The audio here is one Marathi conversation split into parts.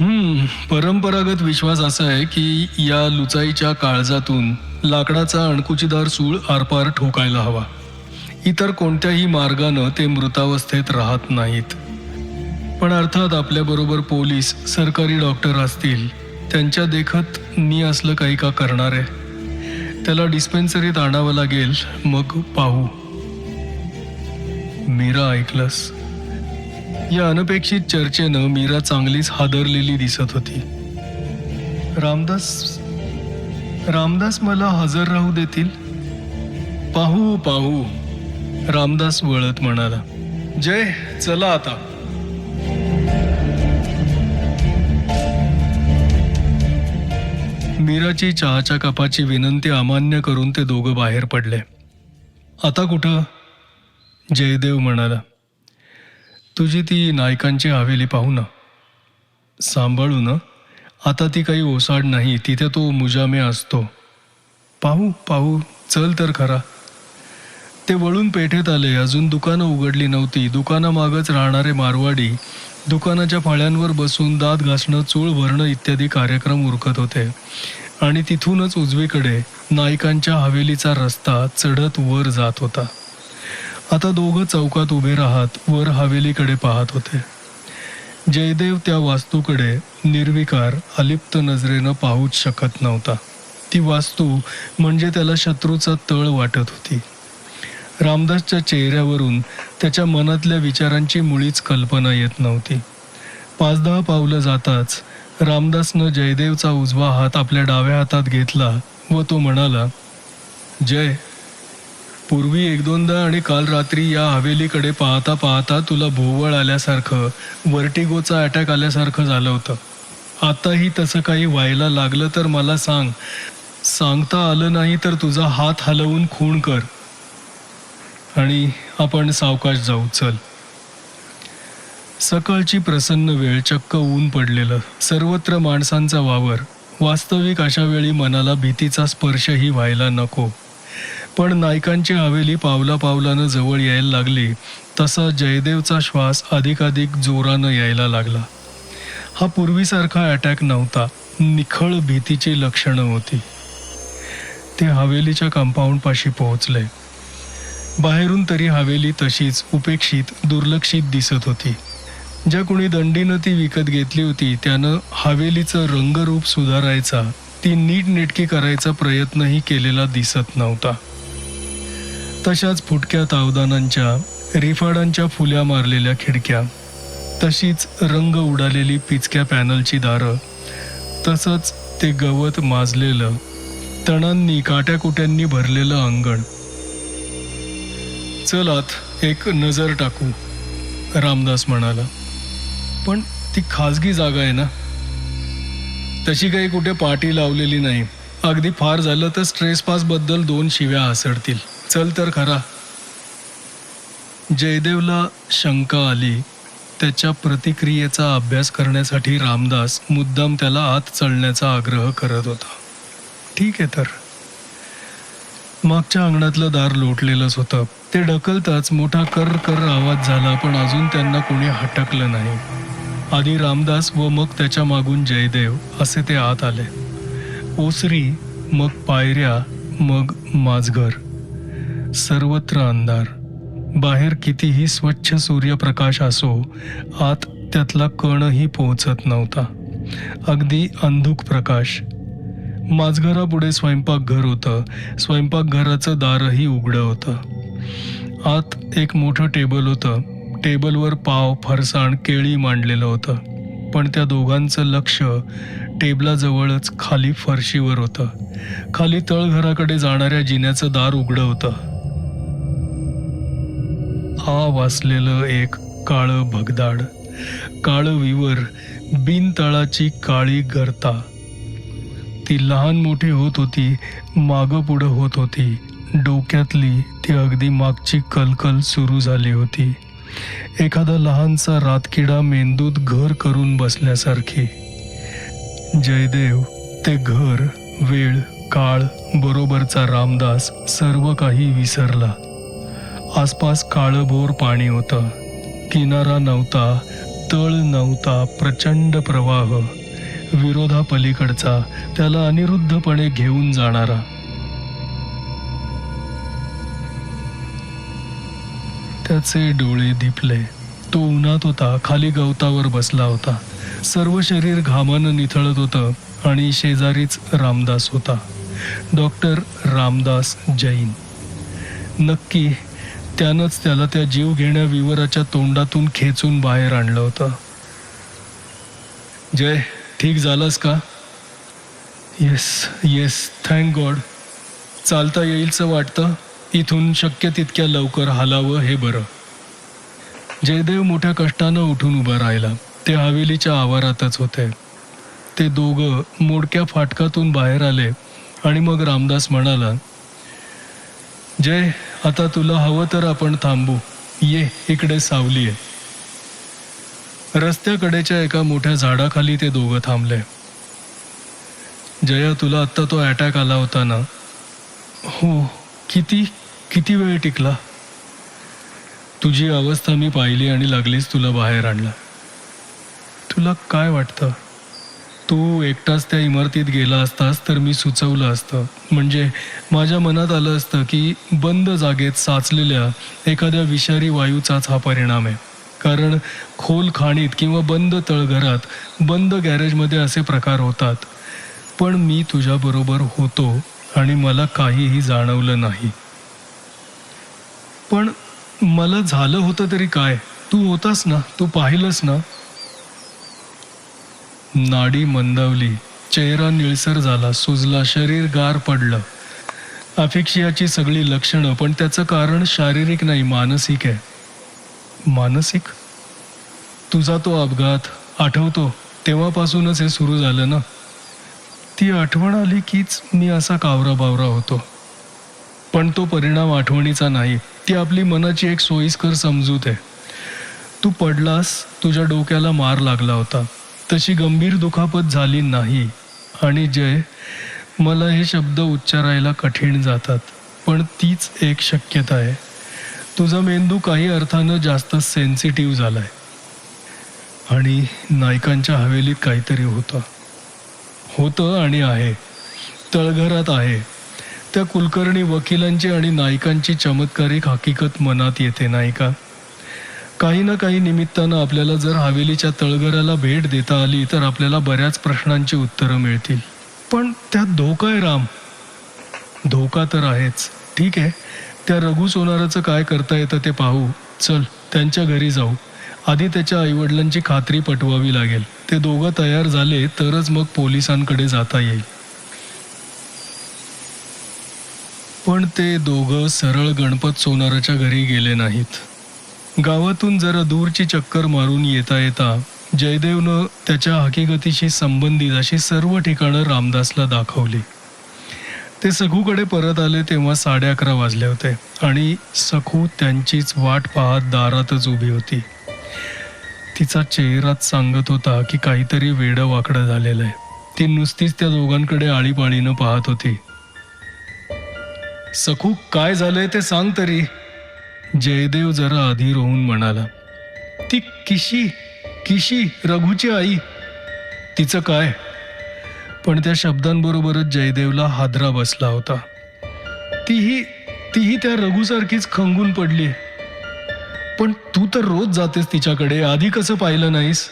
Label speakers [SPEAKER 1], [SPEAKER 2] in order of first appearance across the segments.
[SPEAKER 1] हम्म परंपरागत विश्वास असा आहे की या लुचाईच्या काळजातून लाकडाचा अणकुचीदार सूळ आरपार ठोकायला हवा. इतर कोणत्याही मार्गानं ते मृतावस्थेत राहत नाहीत. पण अर्थात आपल्याबरोबर पोलीस सरकारी डॉक्टर असतील त्यांच्या देखत मी असलं काही का करणार? आहे त्याला डिस्पेन्सरीत आणावं लागेल मग पाहू. मीरा ऐकलंस? या अनपेक्षित चर्चेनं मीरा चांगलीच हादरलेली दिसत होती. रामदास रामदास मला हजर राहू देतील? पाहू पाहू रामदास वळत म्हणाला. जय चला आता. मीराची चहाच्या कपाची विनंती अमान्य करून ते दोघं बाहेर पडले. आता कुठं? जयदेव म्हणाला. तुझी ती नायकांची हवेली पाहू ना. सांभाळू ना. आता ती काही ओसाड नाही तिथे तो मुजामे असतो. पाहू पाहू चल तर खरा. ते वळून पेठेत आले अजून दुकानं उघडली नव्हती. दुकानामागच राहणारे मारवाडी दुकानाच्या फळ्यांवर बसून दात घासणं चूळ भरणं इत्यादी कार्यक्रम उरकत होते. आणि तिथूनच उजवीकडे नायकांच्या हवेलीचा रस्ता चढत वर जात होता. आता दोघं चौकात उभे राहत वर हवेलीकडे पाहत होते. जयदेव त्या वास्तूकडे निर्विकार अलिप्त नजरेनं पाहूच शकत नव्हता. ती वास्तू म्हणजे त्याला शत्रूचा तळ वाटत होती. रामदासच्या चेहऱ्यावरून त्याच्या मनातल्या विचारांची मुळीच कल्पना येत नव्हती. पाच दहा पावलं जाताच रामदासनं जयदेवचा उजवा हात आपल्या डाव्या हातात घेतला व तो म्हणाला जय. पूर्वी एक दोनदा आणि काल रात्री या हवेलीकडे पाहता पाहता तुला भोवळ आल्यासारखं वर्टिगोचा अटॅक आल्यासारखं झालं होतं. आताही तसं काही व्हायला लागलं तर मला सांग. सांगता आलं नाही तर तुझा हात हलवून खूण कर. आणि आपण सावकाश जाऊ चल. सकाळची प्रसन्न वेळ चक्क ऊन पडलेलं. सर्वत्र माणसांचा वावर. वास्तविक अशा वेळी मनाला भीतीचा स्पर्शही व्हायला नको. पण नायकांची हवेली पावला पावलानं जवळ यायला लागली तसा जयदेवचा श्वास अधिकाधिक जोरानं यायला लागला. हा पूर्वीसारखा अटॅक नव्हता निखळ भीतीची लक्षणं होती. ते हवेलीच्या कंपाऊंडपाशी पोहोचले. बाहेरून तरी हवेली तशीच उपेक्षित दुर्लक्षित दिसत होती. ज्या कुणी दंडीनं ती विकत घेतली होती त्यानं हवेलीचं रंगरूप सुधारायचा ती नीटनेटकी करायचा प्रयत्नही केलेला दिसत नव्हता. तशाच फुटक्या तावदानांच्या रिफाडांच्या फुल्या मारलेल्या खिडक्या तशीच रंग उडालेली पिचक्या पॅनलची दारं तसंच ते गवत माजलेलं तणांनी काट्याकुट्यांनी भरलेलं अंगण. चलात आत एक नजर टाकू रामदास म्हणाला. पण ती खाजगी जागा आहे ना? तशी काही कुठे पाटी लावलेली नाही. अगदी फार झालं तर स्ट्रेस पासबद्दल दोन शिव्या हासडतील चल तर खरा. जयदेवला शंका आली. त्याच्या प्रतिक्रियेचा अभ्यास करण्यासाठी रामदास मुद्दाम त्याला आत चढण्याचा आग्रह करत होता. ठीक आहे तर. मागच्या अंगणातलं दार लोटलेलंच होतं. ते ढकलताच मोठा कर कर आवाज झाला पण अजून त्यांना कोणी हटकलं नाही. आधी रामदास व मग त्याच्या मागून जयदेव असे ते आत आले. ओसरी मग पायऱ्या मग माझघर सर्वत्र अंधार. बाहेर कितीही स्वच्छ सूर्यप्रकाश असो आत त्यातला कणही पोहोचत नव्हता. अगदी अंधुक प्रकाश. माझघरापुढे स्वयंपाकघर होतं. स्वयंपाकघराचं दारही उघडं होतं. आत एक मोठं टेबल होतं. टेबलवर पाव फरसाण केळी मांडलेलं होतं. पण त्या दोघांचं लक्ष टेबलाजवळच खाली फरशीवर होतं. खाली तळघराकडे जाणाऱ्या जिन्याचं दार उघडं होतं. हा वाचलेलं एक काळं भगदाड. काळं विवर बिनतळाची काळी गर्ता. ती लहान मोठी होत होती मागं पुढं होत होती. डोक्यातली ती अगदी मागची कलकल सुरू झाली होती. एखादा लहानसा रातकिडा मेंदूत घर करून बसल्यासारखी. जयदेव ते घर वेळ काळ बरोबरचा रामदास सर्व काही विसरला. आसपास काळभोर पाणी होतं. किनारा नव्हता तळ नव्हता प्रचंड प्रवाह. विरोधापलीकडचा त्याला अनिरुद्धपणे घेऊन जाणारा. त्याचे डोळे दिपले. तो उन्हात होता खाली गवतावर बसला होता. सर्व शरीर घामानं निथळत होतं आणि शेजारीच रामदास होता. डॉक्टर रामदास जैन. नक्की त्यानंच त्याला त्या जीव घेण्या विवराच्या तोंडातून खेचून बाहेर आणलं होतं. जय ठीक झालंस का? येस येस थँक गॉड चालता येईलचं वाटतं? इथून शक्य तितक्या लवकर हालावं हे बरं. जयदेव मोठ्या कष्टानं उठून उभा राहिला. ते हवेलीच्या आवारातच होते. ते दोघं मोडक्या फाटकातून बाहेर आले आणि मग रामदास म्हणाला जय आता तुला हवं तर आपण थांबू. ये इकडे सावली आहे रस्त्याकडेच्या एका मोठ्या झाडाखाली ते दोघं थांबले. जया तुला आत्ता तो अटॅक आला होता ना? हो किती किती वेळ टिकला? तुझी अवस्था मी पाहिली आणि लागलीच तुला बाहेर आणलं. तुला काय वाटतं? तू एकटाच त्या इमारतीत गेला असतास तर मी सुचवलं असतं. म्हणजे माझ्या मनात आलं असतं की बंद जागेत साचलेल्या एखाद्या विषारी वायूचाच हा परिणाम आहे. कारण खोल खाणीत किंवा बंद तळघरात बंद गॅरेजमध्ये असे प्रकार होतात. पण मी तुझ्याबरोबर होतो आणि मला काहीही जाणवलं नाही. पण मला झालं होतं तरी काय? तू होतास ना? तू पाहिलंस ना? नाडी मंदावली. चेहरा निळसर झाला सुजला शरीर गार पडलं. अफिक्षियाची सगळी लक्षणं पण त्याचं कारण शारीरिक नाही मानसिक आहे. मानसिक? तुझा तो अपघात आठवतो तेव्हापासूनच हे सुरू झालं ना? ती आठवण आली कीच मी असा कावरा बावरा होतो. पण तो परिणाम आठवणीचा नाही ती आपली मनाची एक सोयीस्कर समजूत आहे. तू पडलास तुझ्या डोक्याला मार लागला होता. तशी गंभीर दुखापत झाली नाही. आणि जय मला हे शब्द उच्चारायला कठीण जातात पण तीच एक शक्यता आहे. तुझा मेंदू काही अर्थानं जास्त सेन्सिटिव्ह झालाय. आणि नायकांच्या हवेलीत काहीतरी होतं. होतं आणि आहे. तळघरात आहे. त्या कुलकर्णी वकिलांची आणि नायकांची चमत्कारिक हकीकत मनात येते नाही का? काही ना काही निमित्तानं आपल्याला जर हवेलीच्या तळघराला भेट देता आली तर आपल्याला बऱ्याच प्रश्नांची उत्तरं मिळतील. पण त्यात धोका आहे राम. धोका तर आहेच. ठीक आहे. त्या रघु सोनाराचं काय करता येतं ते पाहू. चल त्यांच्या घरी जाऊ. आधी त्याच्या आईवडिलांची खात्री पटवावी लागेल. ते दोघं तयार झाले तरच मग पोलिसांकडे जाता येईल. पण ते दोघं सरळ गणपत सोनाराच्या घरी गेले नाहीत. गावातून जरा दूरची चक्कर मारून येता येता जयदेवनं त्याच्या हकीकतीशी संबंधित अशी सर्व ठिकाणं रामदासला दाखवली. ते सखूकडे परत आले तेव्हा साडे अकरा वाजले होते आणि सखू त्यांचीच वाट पाहत दारातच उभी होती. तिचा चेहराच सांगत होता की काहीतरी वेडं वाकडं झालेलं आहे. ती नुसतीच त्या दोघांकडे आळीपाळीनं पाहत होती. सखू काय झालंय ते सांग तरी. जयदेव जरा आधी होऊन म्हणाला ती किशी किशी रघुची आई? तिचं काय? पण त्या शब्दांबरोबरच जयदेवला हादरा बसला होता. तीही तीही त्या रघुसारखीच खंगून पडली. पण तू तर रोज जातेस तिच्याकडे आधी कसं पाहिलं नाहीस?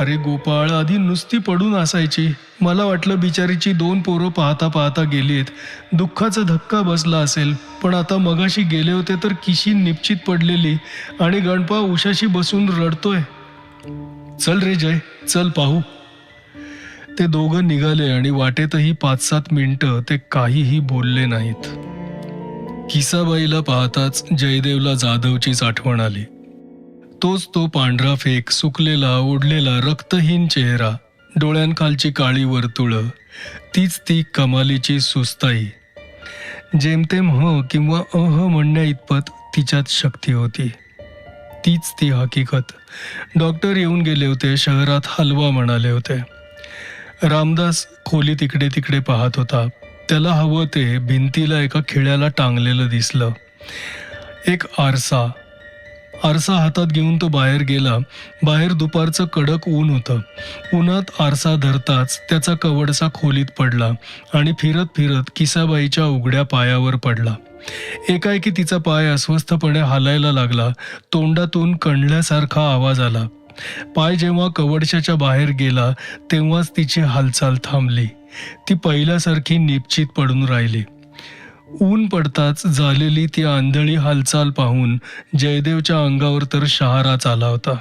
[SPEAKER 1] अरे गोपाळ आधी नुसती पडून असायची. मला वाटलं बिचारीची दोन पोरं पाहता पाहता गेलीत. दुःखाचा धक्का बसला असेल पण आता मगाशी गेले होते तर किशी निश्चित पडलेली आणि गणपा उशाशी बसून रडतोय. चल रे जय चल पाहू. ते दोघं निघाले आणि वाटेतही पाच सात मिनिटं ते काहीही बोलले नाहीत. किसाबाईला पाहताच जयदेवला जाधवचीच आठवण आली. तोच तो पांढरा फेक सुकलेला ओढलेला रक्तहीन चेहरा. डोळ्यांखालची काळी वर्तुळं तीच ती कमालीची सुस्ताई. जेमतेम ह किंवा अह म्हणण्या इतपत तिच्यात शक्ती होती. तीच ती हकीकत. डॉक्टर येऊन गेले होते शहरात हलवा म्हणाले होते. रामदास खोली तिकडे तिकडे पाहत होता. त्याला हवं ते भिंतीला एका खिळ्याला टांगलेलं दिसलं. एक आरसा आरसा हातात घेऊन तो बाहेर गेला. बाहेर दुपारचं कडक ऊन होतं. उन्हात आरसा धरताच त्याचा कवडसा खोलीत पडला आणि फिरत फिरत किसाबाईच्या उघड्या पायावर पडला. एकाएकी तिचा पाय अस्वस्थपणे हालायला लागला. तोंडातून कणल्यासारखा आवाज आला. पाय जेव्हा कवडशाच्या बाहेर गेला तेव्हाच तिची हालचाल थांबली. ती पहिल्यासारखी निपचित पडून राहिली. ऊन पडताच झालेली ती आंधळी हालचाल पाहून जयदेवच्या अंगावर तर शहाराच आला होता.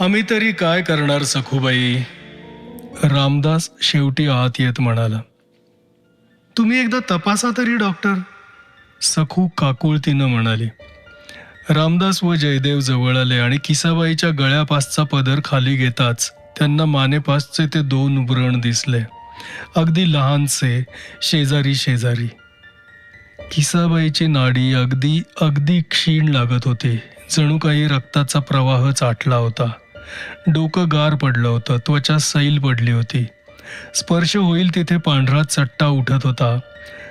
[SPEAKER 1] आम्ही तरी काय करणार सखूबाई? रामदास शेवटी आत येत म्हणाला. तुम्ही एकदा तपासा तरी डॉक्टर सखू काकुळतीनं म्हणाली. रामदास व जयदेव जवळ आले आणि किसाबाईच्या गळ्यापासचा पदर खाली घेताच त्यांना मानेपासचे ते दोन व्रण दिसले. अगदी लहानसे शेजारी शेजारी. किसाबाईची नाडी अगदी अगदी क्षीण लागत होती. जणू काही रक्ताचा प्रवाह चाटला होता. डोकं गार पडलं होतं त्वचा सैल पडली होती. स्पर्श होईल तिथे पांढरा चट्टा उठत होता.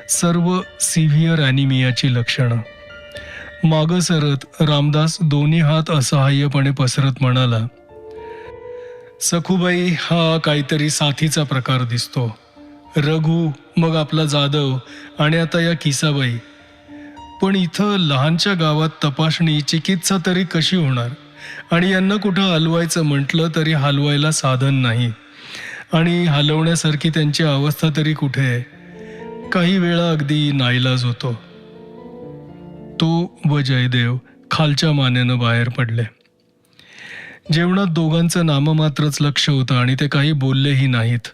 [SPEAKER 1] सर्व सिव्हिअर ॲनिमियाची लक्षणं. मागं सरत रामदास दोन्ही हात असहाय्यपणे पसरत म्हणाला सखूबाई हा काहीतरी साथीचा प्रकार दिसतो. रघु मग आपला जाधव आणि आता या किसाबाई. पण इथं लहानच्या गावात तपासणी चिकित्सा तरी कशी होणार? आणि यांना कुठं हलवायचं म्हटलं तरी हलवायला साधन नाही. आणि हलवण्यासारखी त्यांची अवस्था तरी कुठे? आहे काही वेळा अगदी नाईलाज होतो. तो व जयदेव खालच्या मानेनं बाहेर पडले. जेवणात दोघांचं नाममात्रच लक्ष होतं आणि ते काही बोललेही नाहीत.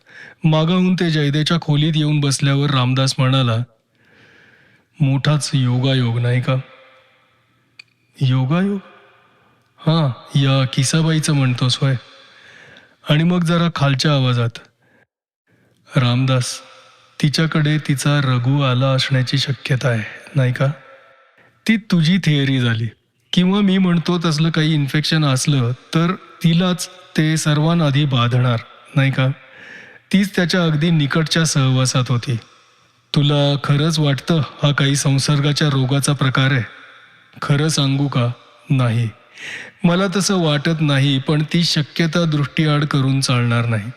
[SPEAKER 1] मागाहून ते जयदेच्या खोलीत येऊन बसल्यावर रामदास म्हणाला मोठाच योगायोग नाही का? योगायोग? हां या किसाबाईचं म्हणतोस होय. आणि मग जरा खालच्या आवाजात. रामदास तिच्याकडे तिचा रघु आला असण्याची शक्यता आहे नाही का? ती तुझी थिअरी झाली. किंवा मी म्हणतो तसलं काही इन्फेक्शन असलं तर तिलाच ते सर्वांना आधी बाधणार नाही का? तीच त्याच्या अगदी निकटच्या सहवासात होती. तुला खरंच वाटतं हा काही संसर्गाच्या रोगाचा प्रकार आहे? खरं सांगू का? नाही. मला तसं वाटत नाही पण ती शक्यता दृष्टीआड करून चालणार नाही.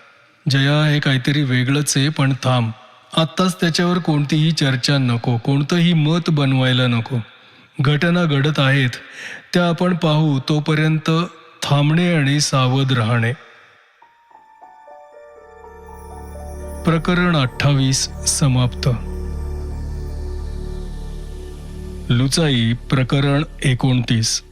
[SPEAKER 1] जया हे काहीतरी वेगळंच आहे पण थांब. आत्ताच त्याच्यावर कोणतीही चर्चा नको कोणतंही मत बनवायला नको. घटना घडत आहेत त्या आपण पाहू तोपर्यंत थांबणे आणि सावध राहणे. प्रकरण अठ्ठावीस समाप्त. लुचाई प्रकरण एकोणतीस.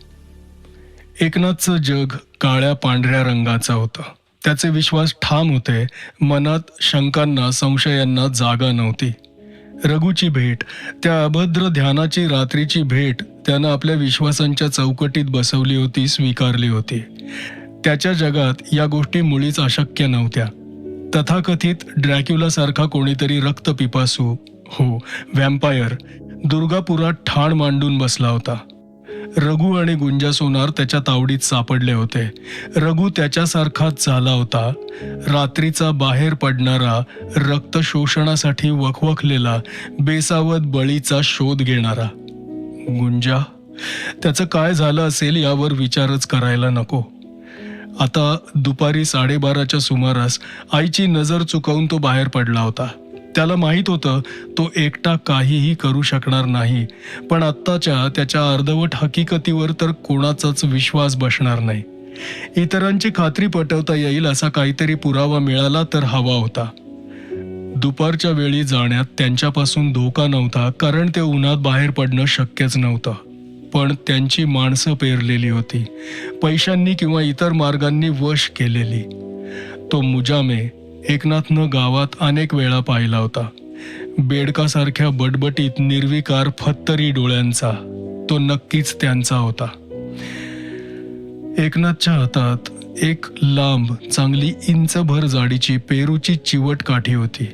[SPEAKER 1] एकनाथचं जग काळ्या पांढऱ्या रंगाचं होतं. त्याचे विश्वास ठाम होते मनात शंकांना संशयांना जागा नव्हती. रघुची भेट. त्या अभद्र ध्यानाची रात्रीची भेट त्यानं आपल्या विश्वासांच्या चौकटीत बसवली होती स्वीकारली होती. त्याच्या जगात या गोष्टी मुळीच अशक्य नव्हत्या. तथाकथित ड्रॅक्युलासारखा कोणीतरी रक्तपिपासू हो व्हॅम्पायर दुर्गापुरात ठाण मांडून बसला होता. रघु आणि गुंजा सोनार त्याच्या तावडीत सापडले होते. रघु त्याच्यासारखाच झाला होता. रात्रीचा बाहेर पडणारा रक्त शोषणासाठी वखवखलेला बेसावत बळीचा शोध घेणारा. गुंजा त्याचं काय झालं असेल यावर विचारच करायला नको. आता दुपारी साडेबाराच्या सुमारास आईची नजर चुकवून तो बाहेर पडला होता. त्याला माहीत होतं तो एकटा काहीही करू शकणार नाही. पण आत्ताच्या त्याच्या अर्धवट हकीकतीवर तर कोणाचाच विश्वास बसणार नाही. इतरांची खात्री पटवता येईल असा काहीतरी पुरावा मिळाला तर हवा होता. दुपारच्या वेळी जाण्यात त्यांच्यापासून धोका नव्हता कारण ते उन्हात बाहेर पडणं शक्यच नव्हतं. पण त्यांची माणसं पेरलेली होती. पैशांनी किंवा इतर मार्गांनी वश केलेली. तो मुजामे एकनाथनं गावात अनेक वेळा पाहिला होता. बेडकासारख्या बटबटीत निर्विकार फत्तरी डोळ्यांचा. तो नक्कीच त्यांचा होता. एकनाथच्या हातात एक लांब चांगली इंचभर जाडीची पेरूची चिवट काठी होती.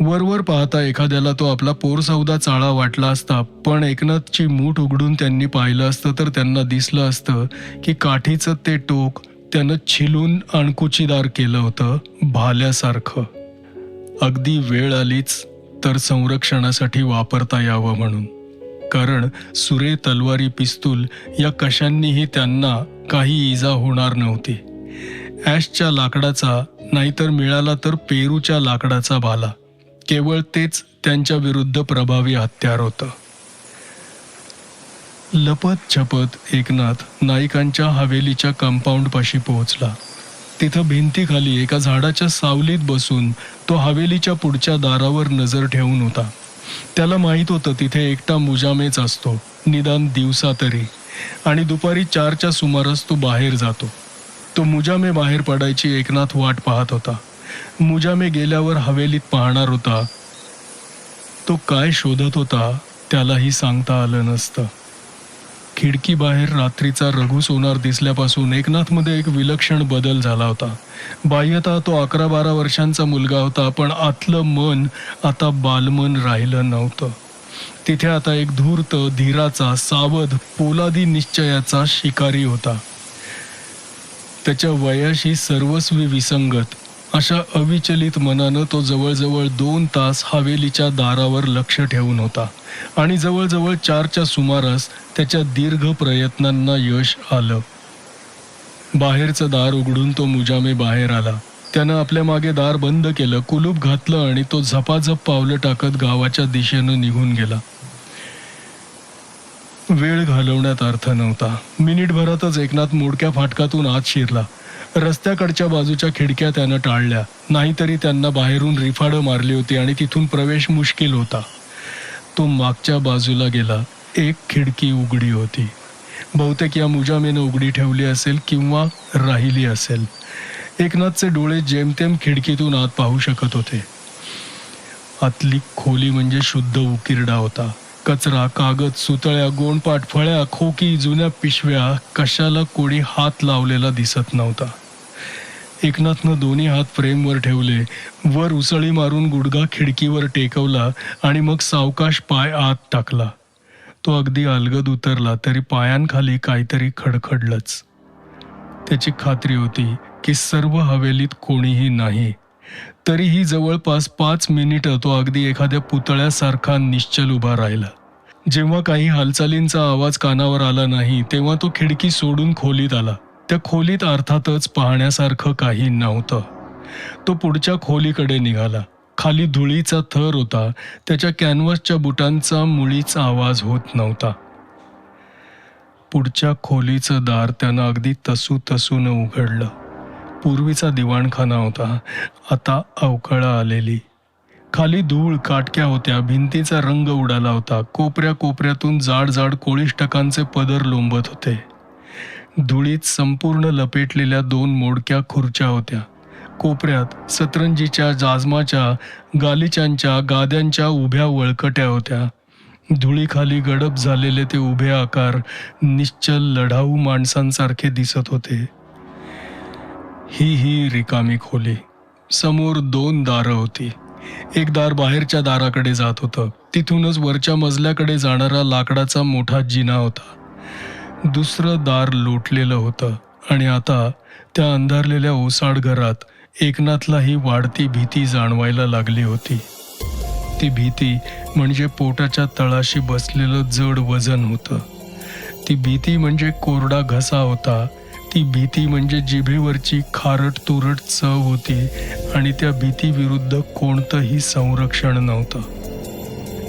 [SPEAKER 1] वरवर पाहता एखाद्याला तो आपला पोरसौदा चाळा वाटला असता पण एकनाथची मूठ उघडून त्यांनी पाहिलं असतं तर त्यांना दिसलं असतं की काठीचं ते टोक त्यानं छिलून अणकुचीदार केलं होतं भाल्यासारखं. अगदी वेळ आलीच तर संरक्षणासाठी वापरता यावं म्हणून. कारण सुरे तलवारी पिस्तूल या कशांनीही त्यांना काही इजा होणार नव्हती. ॲशच्या लाकडाचा नाहीतर मिळाला तर पेरूच्या लाकडाचा भाला. केवळ तेच त्यांच्या विरुद्ध प्रभावी हत्यार होतं. लपत छपत एकनाथ नाईकांच्या हवेलीच्या कंपाऊंडपाशी पोहोचला. तिथं भिंतीखाली एका झाडाच्या सावलीत बसून तो हवेलीच्या पुढच्या दारावर नजर ठेवून होता. त्याला माहीत होतं तिथे एकटा मुजामेच असतो निदान दिवसा तरी. आणि दुपारी चारच्या सुमारास तो बाहेर जातो. तो मुजामे बाहेर पडायची एकनाथ वाट पाहत होता. मुजामे गेल्यावर हवेलीत पाहणार होता तो काय शोधत होता त्यालाही सांगता आलं नसतं. खिडकी बाहेर रात्रीचा रघु सोनार दिसल्यापासून एकनाथमध्ये एक विलक्षण बदल झाला होता. बाह्यता तो अकरा बारा वर्षांचा मुलगा होता पण आतलं मन आता बालमन राहिलं नव्हतं. तिथे आता एक धूर्त धीराचा सावध पोलादी निश्चयाचा शिकारी होता. त्याच्या वयाशी सर्वस्वी विसंगत अशा अविचलित मनानं तो जवळजवळ दोन तास हवेलीच्या दारावर लक्ष ठेवून होता. आणि जवळजवळ चारच्या सुमारास त्याच्या दीर्घ प्रयत्नांना यश आलं. बाहेरचं दार उघडून तो मुजामे बाहेर आला. त्यानं आपल्या मागे दार बंद केलं कुलूप घातलं आणि तो झपाझप पावलं टाकत गावाच्या दिशेनं निघून गेला. वेळ घालवण्यात अर्थ नव्हता. मिनिटभरातच एकनाथ मोडक्या फाटकातून आत शिरला. रस्त्याकडच्या बाजूच्या खिडक्या त्यानं टाळल्या. नाहीतरी त्यांना बाहेरून रिफाडं मारली होती आणि तिथून प्रवेश मुश्किल होता. तो मागच्या बाजूला गेला. एक खिडकी उघडी होती. बहुतेक या मुजामेनं उघडी ठेवली असेल किंवा राहिली असेल. एकनाथचे डोळे जेमतेम खिडकीतून आत पाहू शकत होते. आतली खोली म्हणजे शुद्ध उकिरडा होता. कचरा कागद सुतळ्या गोणपाट फळ्या खोकी जुन्या पिशव्या कशाला कोणी हात लावलेला दिसत नव्हता. एकनाथनं दोन्ही हात फ्रेमवर ठेवले. वर उसळी मारून गुडगा खिडकीवर टेकवला आणि मग सावकाश पाय आत टाकला. तो अगदी अलगद उतरला तरी पायांखाली काहीतरी खडखडलंच. त्याची खात्री होती की सर्व हवेलीत कोणीही नाही. तरीही जवळपास पाच मिनिटं तो अगदी एखाद्या पुतळ्यासारखा निश्चल उभा राहिला. जेव्हा काही हालचालींचा आवाज कानावर आला नाही तेव्हा तो खिडकी सोडून खोलीत आला. त्या खोलीत अर्थातच पाहण्यासारखं काही नव्हतं. तो पुढच्या खोलीकडे निघाला. खाली धुळीचा थर होता. त्याच्या कॅनव्हासच्या बुटांचा मुळीचा आवाज होत नव्हता. पुढच्या खोलीचं दार त्यानं अगदी तसू तसून उघडलं. पूर्वीचा दिवाणखाना होता. आता अवकळा आलेली. खाली धूळ काटक्या होत्या. भिंतीचा रंग उडाला होता. कोपऱ्या कोपऱ्यातून जाड जाड कोळीष्टकांचे पदर लोंबत होते. धुळीत संपूर्ण लपेटलेल्या दोन मोडक्या खुर्च्या होत्या. कोपऱ्यात सतरंजीच्या जाजमाच्या गालिचांच्या गाद्यांच्या उभ्या वळकट्या होत्या. धुळीखाली गडप झालेले ते उभे आकार निश्चल लढाऊ माणसांसारखे दिसत होते. ही ही रिकामी खोली. समोर दोन दारं होती. एक दार बाहेरच्या दाराकडे जात होतं. तिथूनच वरच्या मजल्याकडे जाणारा लाकडाचा मोठा जिना होता. दुसरं दार लोटलेलं होतं आणि आता त्या अंधारलेल्या ओसाड घरात एकनाथला ही वाढती भीती जाणवायला लागली होती. ती भीती म्हणजे पोटाच्या तळाशी बसलेलं जड वजन होतं. ती भीती म्हणजे कोरडा घसा होता. ती भीती म्हणजे जिभेवरची खारट तुरट चव होती आणि त्या भीतीविरुद्ध कोणतंही संरक्षण नव्हतं.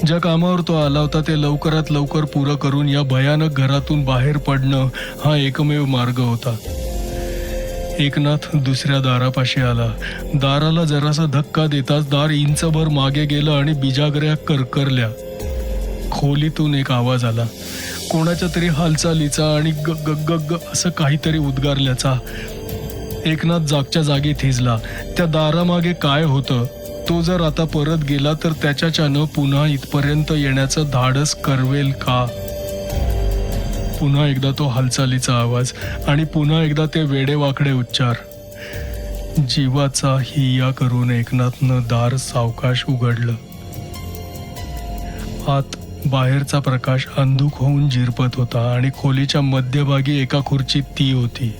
[SPEAKER 1] ज्या कामावर तो आला होता ते लवकरात लवकर पुरं करून या भयानक घरातून बाहेर पडणं हा एकमेव मार्ग होता. एकनाथ दुसऱ्या दारापाशी आला. दाराला जरासा धक्का देताच दार इंचभर मागे गेलं आणि बिजागऱ्या करकरल्या. खोलीतून एक आवाज आला. कोणाच्या तरी हालचालीचा आणि ग ग ग ग असं काहीतरी उद्गारल्याचा. एकनाथ जागच्या जागी थिजला. त्या दारामागे काय होतं? तो जर आता परत गेला तर त्याच्याच्यानं पुन्हा इथपर्यंत येण्याचं धाडस करवेल का? पुन्हा एकदा तो हालचालीचा आवाज आणि पुन्हा एकदा ते वेडेवाकडे उच्चार. जीवाचा हिया करून एकनाथनं दार सावकाश उघडलं. आत बाहेरचा प्रकाश अंधुक होऊन जिरपत होता आणि खोलीच्या मध्यभागी एका खुर्चीत ती होती.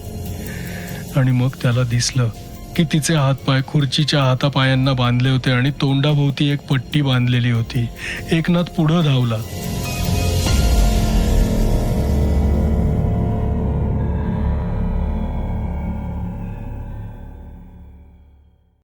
[SPEAKER 1] आणि मग त्याला दिसलं. की तिचे हातपाय खुर्चीच्या हातापायांना बांधले होते आणि तोंडाभोवती एक पट्टी बांधलेली होती. एकनाथ पुढं धावला.